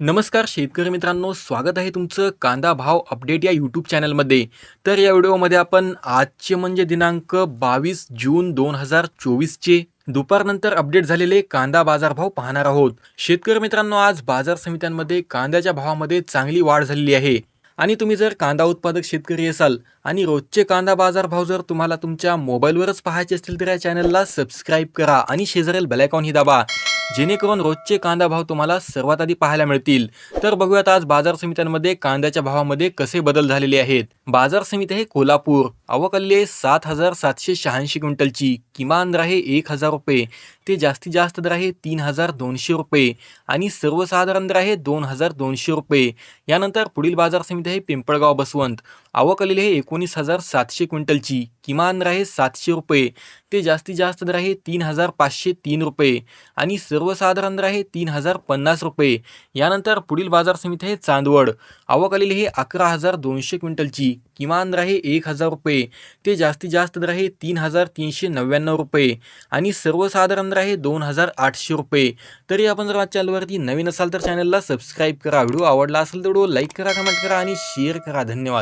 नमस्कार शेतकरी मित्रांनो स्वागत आहे तुमचं कांदा भाव अपडेट या यूट्यूब चॅनलमध्ये. तर या व्हिडिओमध्ये आपण आजचे म्हणजे दिनांक बावीस जून दोन हजार चोवीसचे दुपारनंतर अपडेट झालेले कांदा बाजारभाव पाहणार आहोत. शेतकरी मित्रांनो आज बाजार समित्यांमध्ये कांद्याच्या भावामध्ये चांगली वाढ झालेली आहे. आणि तुम्ही जर कांदा उत्पादक शेतकरी असाल आणि रोजचे कांदा बाजारभाव जर तुम्हाला तुमच्या मोबाईलवरच पाहायचे असतील तर या चॅनलला सबस्क्राईब करा आणि शेजारील बेलायकॉन ही दाबा. जेणेकरून रोजचे कांदा भाव तुम्हाला सर्वात आधी पाहायला मिळतील. तर बघूयात आज बाजार समित्यांमध्ये कांद्याच्या भावामध्ये कसे बदल झालेले आहेत. बाजार समिती आहे कोल्हापूर. आवक आलेली आहे सात हजार सातशे शहाऐंशी क्विंटलची. किमान दर आहे एक हजार रुपये. ते जास्तीत जास्त दर आहे तीन हजार दोनशे रुपये. आणि सर्वसाधारण दर आहे दोन हजार दोनशे रुपये. यानंतर पुढील बाजार समिती आहे पिंपळगाव बसवंत. आवक आलेली आहे एकोणीस हजार सातशे क्विंटलची. किमान राहे सातशे रुपये. ते जास्तीत जास्त दर आहे तीन हजार पाचशे तीन रुपये आणि सर्वसाधारण दर आहे तीन हजार पन्नास रुपये. यानंतर पुढील बाजार समिती आहे चांदवड. आवक आलेली आहे अकरा हजार दोनशे क्विंटलची. किमान राहे एक हजार रुपये. ते जास्तीत जास्त दर आहे तीन हजार तीनशे नव्याण्णव रुपये आणि सर्वसाधारण दर आहे दोन हजार आठशे रुपये. तरी आपण जर माझ्या चॅनलवरती नवीन असाल तर चॅनलला सबस्क्राईब करा. व्हिडिओ आवडला असेल तर व्हिडिओ लाईक करा कमेंट करा आणि शेअर करा. धन्यवाद.